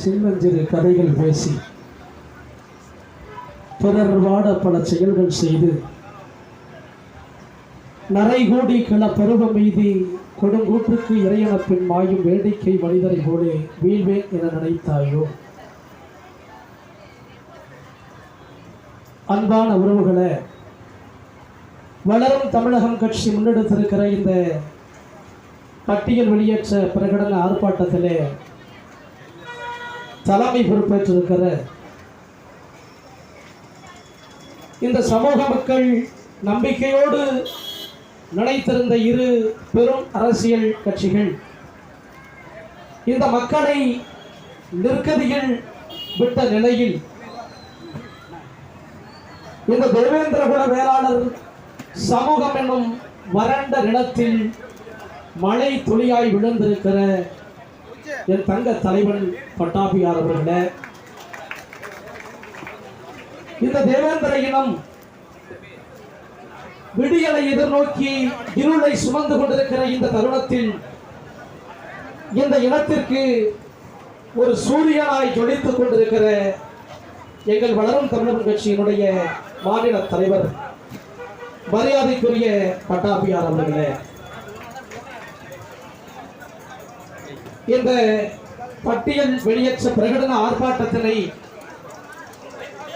சின்னஞ்சிறு கதைகள் பேசி பிறர் வாட பல செயல்கள் செய்து நரைகோடி கிள பருவ மீதி கொடுங்கூற்றுக்கு இறையனப்பின் மாயும் வேடிக்கை மனிதரை போலே வீழ்வேன் என நினைத்தாயோ? அன்பான உறவுகளை வளரும் தமிழகம் கட்சி முன்னெடுத்திருக்கிற இந்த பட்டியல் வெளியேற்ற பிரகடன ஆர்ப்பாட்டத்திலே தலைமை பொறுப்பேற்றிருக்கிற இந்த சமூக மக்கள் நம்பிக்கையோடு நினைத்திருந்த இரு பெரும் அரசியல் கட்சிகள் இந்த மக்களை நிற்கதியில் விட்ட நிலையில் இந்த தேவேந்திரகுல வேளாளர் சமூகம் என்னும் வறண்ட நிலத்தில் மழை துளியாய் விழுந்திருக்கிற என் தங்க தலைவன் பட்டாபியார் அவர்களே. இந்த தேவேந்திர இனம் விடியலை எதிர்நோக்கி இருளை சுமந்து கொண்டிருக்கிற இந்த தருணத்தில் இந்த இனத்திற்கு ஒரு சூரியனாய் ஜொலித்துக் கொண்டிருக்கிற எங்கள் வளரும் தமிழர் கட்சியினுடைய மாநில தலைவர் மரியாதைக்குரிய பட்டாபியார் அவர்களே. இந்த பட்டியல் வெளியேற்ற பிரகடன ஆர்ப்பாட்டத்தினை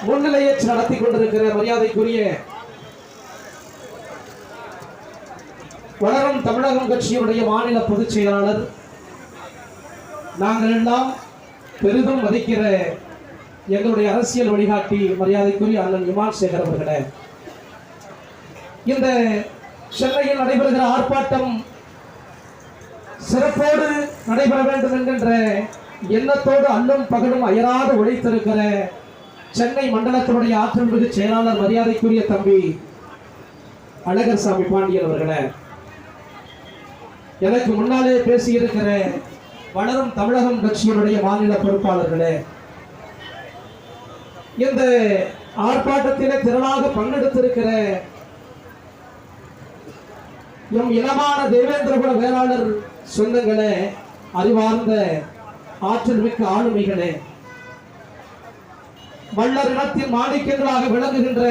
முன்னிலையேற்று நடத்தி கொண்டிருக்கிற மரியாதைக்குரிய வளரும் தமிழகம் கட்சியினுடைய மாநில பொதுச் செயலாளர் நாங்கள் எல்லாம் பெரிதும் மதிக்கிற எங்களுடைய அரசியல் வழிகாட்டி மரியாதைக்குரிய அண்ணன் இமான் சேகர் அவர்களே இந்த சென்னையில் நடைபெறுகிற ஆர்ப்பாட்டம் சிறப்போடு நடைபெற வேண்டும் என்கின்ற எண்ணத்தோடு அல்லும் பகலும் அயராது உழைத்திருக்கிற சென்னை மண்டலத்தினுடைய ஆற்றல் மிகு செயலாளர் மரியாதைக்குரிய தம்பி அழகர் சாமி பாண்டியன் அவர்களே எனக்கு முன்னாலே பேசியிருக்கிற வளரும் தமிழகம் கட்சியினுடைய மாநில பொறுப்பாளர்களே இந்த ஆர்ப்பாட்டத்திலே திரளாக பங்கெடுத்திருக்கிற எம் இனமான தேவேந்திரகுல வேளாளர் சொந்தங்களே அறிவார்ந்த ஆற்றல் மிக்க ஆளுமைகளே வள்ளர் இனத்தின் மாணிக்கங்களாக விளங்குகின்ற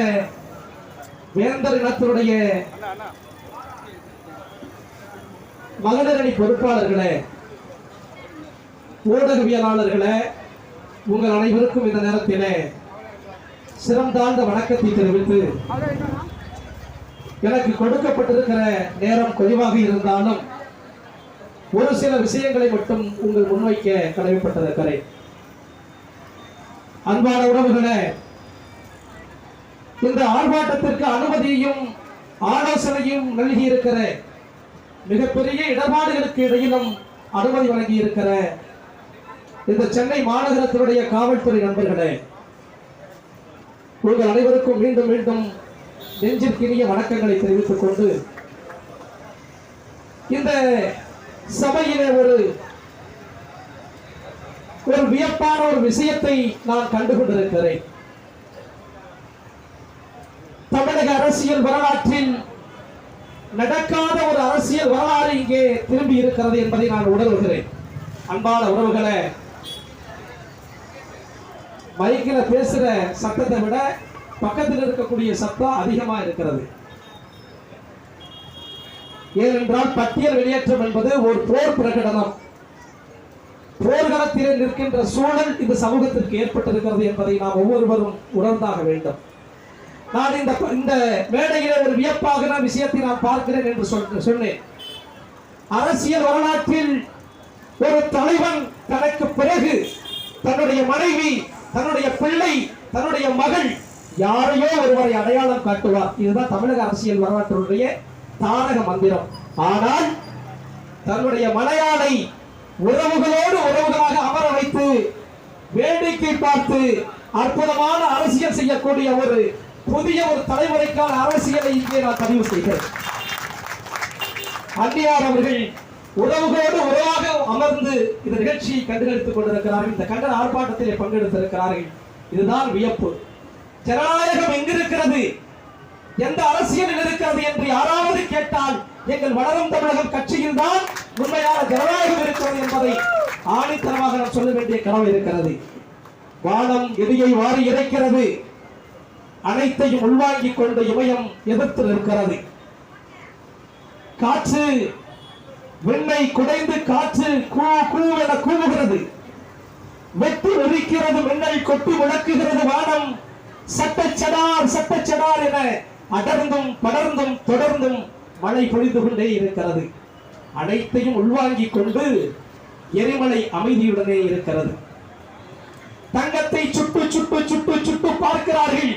வேந்தர் இனத்தினுடைய மகளிரணி பொறுப்பாளர்களே ஊடகவியலாளர்களே உங்கள் அனைவருக்கும் இந்த நேரத்திலே சிறந்தாழ்ந்த வணக்கத்தை தெரிவித்து எனக்கு கொடுக்கப்பட்டிருக்கிற நேரம் குறைவாக இருந்தாலும் ஒரு சில விஷயங்களை மட்டும் உங்கள் முன்வைக்க கடமைப்பட்டிருக்கிறேன் அன்பான உறவுகளே இந்த ஆர்ப்பாட்டத்திற்கு அனுமதியையும் ஆலோசனையும் நல்கி இருக்கிற மிகப்பெரிய இடர்பாடுகளுக்கு இடையிலும் அனுமதி வழங்கி இருக்கிற இந்த சென்னை மாநகரத்தினுடைய காவல்துறை நண்பர்களே உங்கள் அனைவருக்கும் மீண்டும் மீண்டும் நெஞ்சிற்கினிய வணக்கங்களை தெரிவித்துக் கொண்டு இந்த சபையிலே ஒரு ஒரு வியப்பான ஒரு விஷயத்தை நான் கண்டு கொண்டிருக்கிறேன் தமிழக அரசியல் வரலாற்றில் நடக்காத ஒரு அரசியல் வரலாறு இங்கே திரும்பி இருக்கிறது என்பதை நான் உணர்கிறேன். அன்பான உறவுகளை மைக்கில் பேசுற சத்தத்தை விட பக்கத்தில் இருக்கக்கூடிய சத்தம் அதிகமா இருக்கிறது. ஏனென்றால் பட்டியல் வெளியேற்றம் என்பது ஒரு போர் பிரகடனம். போர்க்களத்திலே நிற்கின்ற சூழல் இந்த சமூகத்திற்கு ஏற்பட்டிருக்கிறது என்பதை நாம் ஒவ்வொருவரும் உணர்ந்தாக வேண்டும். நான் இந்த இந்த மேடையிலே ஒரு வியப்பாக விஷயத்தை நான் பார்க்கிறேன் என்று சொல் சொன்னேன். அரசியல் வரலாற்றில் ஒரு தலைவன் தனக்கு பிறகு தன்னுடைய மனைவி தன்னுடைய பிள்ளை தன்னுடைய மகள் யாரையோ ஒருவரை அடையாளம் காட்டுவார். இதுதான் தமிழக அரசியல் வரலாற்றினுடைய தாரக மந்திரம். ஆனால் தன்னுடைய மலையாளை உறவுகளோடு உறவுகளாக அமர வைத்து வேடிக்கை பார்த்து அற்புதமான அரசியல் செய்யக்கூடிய ஒரு புதிய ஒரு தலைமுறைக்கான அரசியலை இங்கே நான் பதிவு செய்கிறேன். அன்னியார் அவர்கள் உறவுகளோடு உறவாக அமர்ந்து இந்த நிகழ்ச்சியை கண்டுகளித்துக் கொண்டிருக்கிறார்கள். இந்த கண்டன ஆர்ப்பாட்டத்திலே பங்கெடுத்திருக்கிறார்கள். இதுதான் வியப்பு. ஜனநாயகம் எங்கிருக்கிறது? எந்த அரசியலில் இருக்கிறது என்று யாராவது கேட்டால் எங்கள் வளரும் தமிழகம் கட்சியில் தான் உண்மையான ஜனநாயகம் இருக்கிறது என்பதை ஆணித்தரமாக நான் சொல்ல வேண்டிய கனவு இருக்கிறது. வானம் எதியை வாரி இறைக்கிறது. அனைத்தையும் உள்வாங்கிக் கொண்ட இமயம் எதிர்த்து நிற்கிறது. காற்று வெண்ணை குடைந்து காற்று கூ கூவென கூவுகிறது. வெட்டி வெறிக்கிறது மின்னல் கொட்டி முழக்குகிறது வானம். சட்டச்சடார் சட்டச்சடார் என அடர்ந்தும் படர்ந்தும் தொடர்ந்தும் மழை பொழிந்து கொண்டே இருக்கிறது. அனைத்தையும் உள்வாங்கிக் கொண்டு எரிமலை அமைதியுடனே இருக்கிறது. தங்கத்தை சுட்டு சுட்டு சுட்டு சுட்டு பார்க்கிறார்கள்.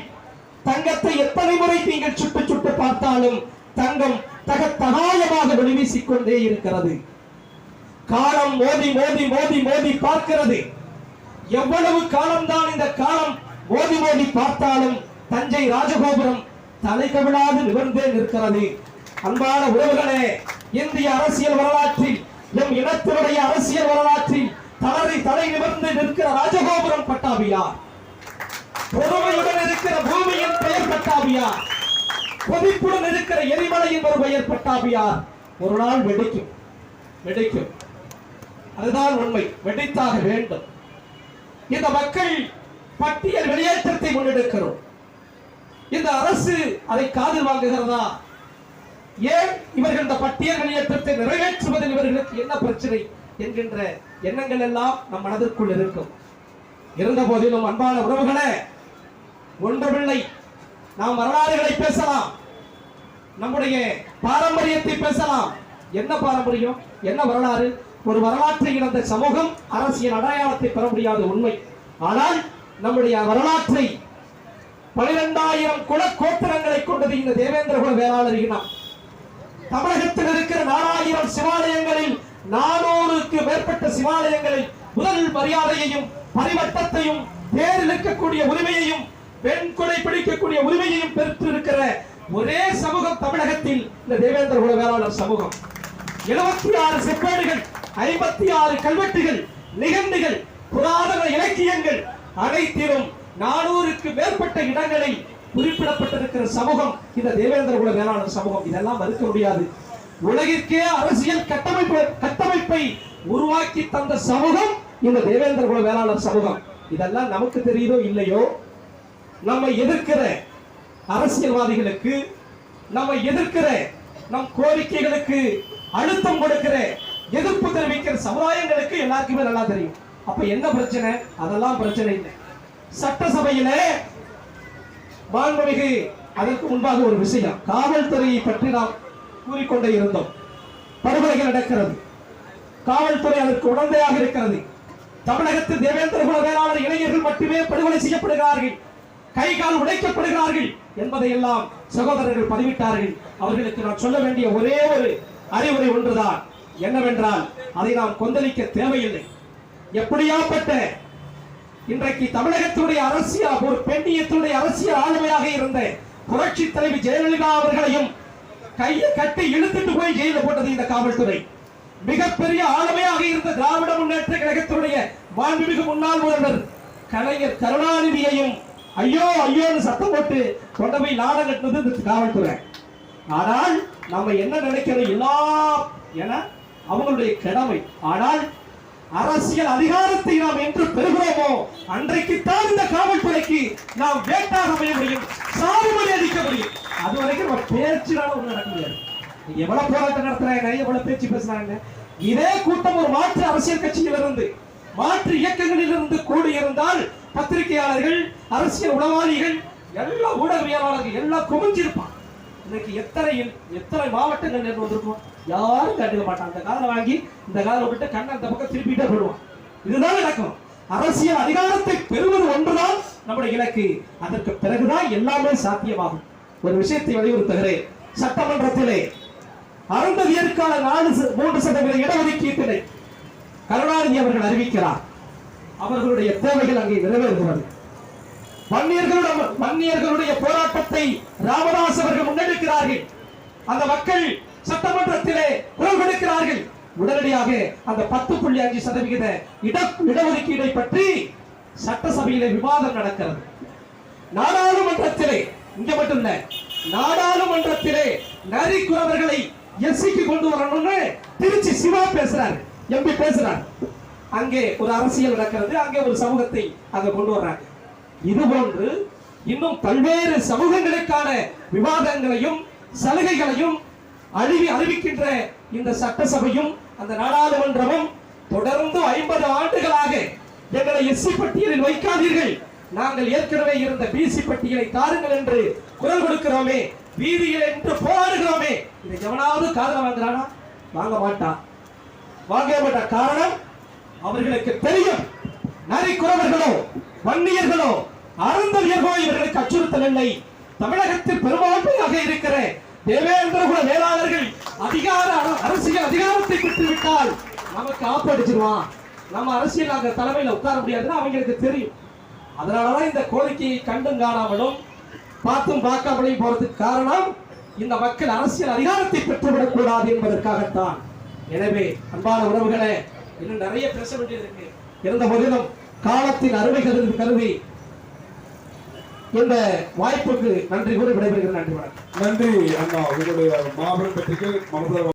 தங்கத்தை எத்தனை முறை நீங்கள் சுட்டு சுட்டு பார்த்தாலும் தங்கம் தகத்தகாயமாக வெளிவீசிக் கொண்டே இருக்கிறது. காலம் மோதி மோதி மோதி மோதி பார்க்கிறது. எவ்வளவு காலம்தான் இந்த காலம் மோதி மோதி பார்த்தாலும் தஞ்சை ராஜகோபுரம் தலை கவிழாது நிமிர்ந்தே நிற்கிறது. அன்பான உறவுகளே இந்திய அரசியல் வரலாற்றில் எம் இனத்தினுடைய அரசியல் வரலாற்றில் தலை தலை நிமிர்ந்து நிற்கிற ராஜகோபுரம் பட்டாபியார். பொறுமையுடன் இருக்கிற பூமியின் பெயர் பட்டாபியார். கொதிப்புடன் இருக்கிற எரிமலையின் ஒரு பெயர் பட்டாபியார். ஒரு நாள் வெடிக்கும் வெடிக்கும். அதுதான் உண்மை வெடித்தாக வேண்டும். இந்த மக்கள் பட்டியல் வெளியேற்றத்தை முன்னெடுக்கிறோம். இந்த அரசு அதை காதில் வாங்குகிறதா? ஏன் இவர்கள் இந்த பட்டியல் வெளியேற்றத்தை நிறைவேற்றுவதில் இவர்களுக்கு என்ன பிரச்சனை என்கின்ற எண்ணங்கள் எல்லாம் நம் மனதிற்குள் இருக்கும். இருந்த போதிலும் அன்பான உறவுகளே ஒன்றுமில்லை. நாம் வரலாறுகளை பேசலாம். நம்முடைய பாரம்பரியத்தை பேசலாம். என்ன பாரம்பரியம்? என்ன வரலாறு? ஒரு வரலாற்றை இழந்த சமூகம் அரசியல் அடையாளத்தை பெற முடியாத உண்மை. ஆனால் நம்முடைய வரலாற்றை பனிரெண்டாயிரம் குல கோத்திரங்களை கொண்டது இந்த தேவேந்திர குல வேளாளர் இனம். தமிழகத்தில் இருக்கிற நாலாயிரம் சிவாலயங்களில் நானூறுக்கு மேற்பட்ட சிவாலயங்களில் முதல் மரியாதையையும் பரிவட்டத்தையும் தேரில் இருக்கக்கூடிய உரிமையையும் பெண் கொலை பிடிக்கக்கூடிய உரிமையையும் பெற்றிருக்கிற ஒரே சமூகம் தமிழகத்தில் இந்த தேவேந்திர குல வேளாளர் சமூகம். எழுபத்தி ஆறு செப்பேடுகள் ஐம்பத்தி ஆறு கல்வெட்டுகள் நிகழ்ந்துகள் புராதன இலக்கியங்கள் அனைத்திலும் நானூறுக்கு மேற்பட்ட இடங்களை குறிப்பிடப்பட்டிருக்கிற சமூகம் இந்த தேவேந்திர குல வேளாளர் சமூகம் இதெல்லாம் மறுக்க முடியாது. உலகிற்கே அரசியல் கட்டமைப்பு கட்டமைப்பை உருவாக்கி தந்த சமூகம் இந்த தேவேந்திர குல வேளாளர் சமூகம். இதெல்லாம் நமக்கு தெரியுதோ இல்லையோ? நம்மை எதிர்க்கிற அரசியல்வாதிகளுக்கு நம்மை எதிர்க்கிற நம் கோரிக்கைகளுக்கு அழுத்தம் கொடுக்கிற எதிர்ப்பு தெரிவிக்கிற சமுதாயங்களுக்கு எல்லாருக்குமே நல்லா தெரியும். அப்ப என்ன பிரச்சனை? அதெல்லாம் பிரச்சனை இல்லை. சட்டசபையிலே மாண்புமிகு அதற்கு முன்பாக ஒரு விஷயம். காவல்துறையை பற்றி நாம் கூறிக்கொண்டே இருந்தோம். படுகொலைகள் நடக்கிறது. காவல்துறை அதற்கு உடந்தையாக இருக்கிறது. தமிழகத்தில் தேவேந்திர குல வேளாளர் இளைஞர்கள் மட்டுமே படுகொலை செய்யப்படுகிறார்கள். கை கால் உடைக்கப்படுகிறார்கள் என்பதை எல்லாம் சகோதரர்கள் பதிவிட்டார்கள். அவர்களுக்கு நான் சொல்ல வேண்டிய ஒரே ஒரு அறிவுரை ஒன்றுதான். என்னவென்றால் அதை நாம் கொந்தளிக்க தேவையில்லை. எப்படியாப்பட்ட இன்றைக்கு தமிழகத்தினுடைய அரசியல் ஒரு பெண்ணியத்தினுடைய அரசியல் ஆளுமையாக இருந்த புரட்சி தலைவி ஜெயலலிதா அவர்களையும் கையை கட்டி இழுத்துட்டு போய் ஜெயில போட்டது இந்த காவல்துறை. மிகப்பெரிய ஆளுமையாக இருந்த திராவிட முன்னேற்ற கழகத்தினுடைய மாண்புமிகு முன்னாள் முதல்வர் கலைஞர் கருணாநிதியையும் ஐயோ ஐயோன்னு சத்தம் போட்டு கொண்ட போய் நாடகம் கட்டினது இந்த காவல்துறை. ஆனால் நம்ம என்ன நினைக்கிறோம்? எல்லா என அவங்களுடைய கடமை. ஆனால் அரசியல் அதிகாரத்தை நாம் என்று பெறுகிறோமோ அன்றைக்குத்தான் இந்த காவல்துறைக்கு நாம் வேட்டாக அமைய முடியும் சாகுபடி அளிக்க முடியும். அது வரைக்கும் நம்ம பேச்சுனால ஒண்ணு நடக்க முடியாது. எவ்வளவு போராட்டம் நடத்துறாங்க எவ்வளவு பேச்சு பேசுறாங்க. இதே கூட்டம் ஒரு மாற்று அரசியல் கட்சியிலிருந்து மாற்று இயக்கங்களிலிருந்து கூடியிருந்தால் பத்திரிகையாளர்கள் அரசியல் உளவாளிகள் எல்லா ஊடகவியலாளர்கள் எல்லாம் குமிஞ்சிருப்பான் இன்னைக்கு எத்தனை எத்தனை மாவட்டங்கள் நேர்ந்து வந்திருக்கும்? யாரும் கண்டுக்க மாட்டான் அந்த காதல வாங்கி இந்த காதல விட்டு கண்ணை அந்த பக்கம் திருப்பிட்டே போடுவான் இதுதான் நடக்கும். அரசியல் அதிகாரத்தை பெறுவது ஒன்றுதான் நம்முடைய இலக்கு. அதற்கு பிறகுதான் எல்லாமே சாத்தியமாகும். ஒரு விஷயத்தை வலியுறுத்துகிறேன். சட்டமன்றத்திலே அருந்ததியருக்கான நாலு ச- மூன்று சதவீத இடஒதுக்கீட்டினை கருணாநிதி அவர்கள் அறிவிக்கிறார். அவர்களுடைய தேவைகள் அங்கே நிறைவேறுகிறது. வன்னியர்களுடைய வன்னியர்களுடைய போராட்டத்தை ராமதாஸ் அவர்கள் முன்னெடுக்கிறார்கள். அந்த மக்கள் சட்டமன்றத்திலே குரல் கொடுக்கிறார்கள். உடனடியாக அந்த பத்து புள்ளி அஞ்சு சதவிகித இட இடஒதுக்கீடை பற்றி சட்டசபையிலே விவாதம் நடக்கிறது. நாடாளுமன்றத்திலே இங்க மட்டும் இல்ல நாடாளுமன்றத்திலே நரிக்குறவர்களை எஸ்சிக்கு கொண்டு வரணும்னு திருச்சி சிவா பேசுறாரு. எம்பி பேசுறாரு. அங்கே ஒரு அரசியல் நடக்கிறது அங்கே ஒரு சமூகத்தை அங்க கொண்டு வர்றாங்க. இது போன்று இன்னும் பல்வேறு சமூகங்களுக்கான விவாதங்களையும் சலுகைகளையும் அழிவி அறிவிக்கின்ற இந்த சட்டசபையும் அந்த நாடாளுமன்றமும் தொடர்ந்து ஐம்பது ஆண்டுகளாக எங்களை எஸ்சி பட்டியலில் வைக்காதீர்கள். நாங்கள் ஏற்கனவே இருந்த பிசி பட்டியலை தாருங்கள் என்று குரல் கொடுக்கிறோமே வீதியில் என்று போராடுகிறோமே. இதை எவனாவது காதல வாங்குறானா? வாங்க மாட்டான் வாங்க மாட்டா. காரணம் அவர்களுக்கு தெரியும். நரிக்குறவர்களோ வன்னியர்களோ அருந்ததியர்களோ இவர்களுக்கு அச்சுறுத்தல் இல்லை. தமிழகத்தில் பெரும்பான்மையாக இருக்கிற தேவேந்திர குல வேளாளர்கள் அதிகார அரசியல் அதிகாரத்தை பெற்றுவிட்டால் நமக்கு ஆப்படிச்சிருவான் நம்ம அரசியல் அங்க தலைமையில உட்கார முடியாதுன்னு அவங்களுக்கு தெரியும். அதனாலதான் இந்த கோரிக்கையை கண்டும் காணாமலும் பார்த்தும் பார்க்காமலையும் போறதுக்கு காரணம் இந்த மக்கள் அரசியல் அதிகாரத்தை பெற்றுவிடக் கூடாது என்பதற்காகத்தான். எனவே அன்பான உறவுகளே இன்னும் நிறைய பேச வேண்டியது இருக்கு. இருந்த போதிலும் காலத்தின் அருமைகள் கருவி இந்த வாய்ப்புக்கு நன்றி கூறி விடைபெறுகிறேன். நன்றி வணக்கம். நன்றி அண்ணா. உங்களுடைய மாபெரும் பத்திரிகை மனதார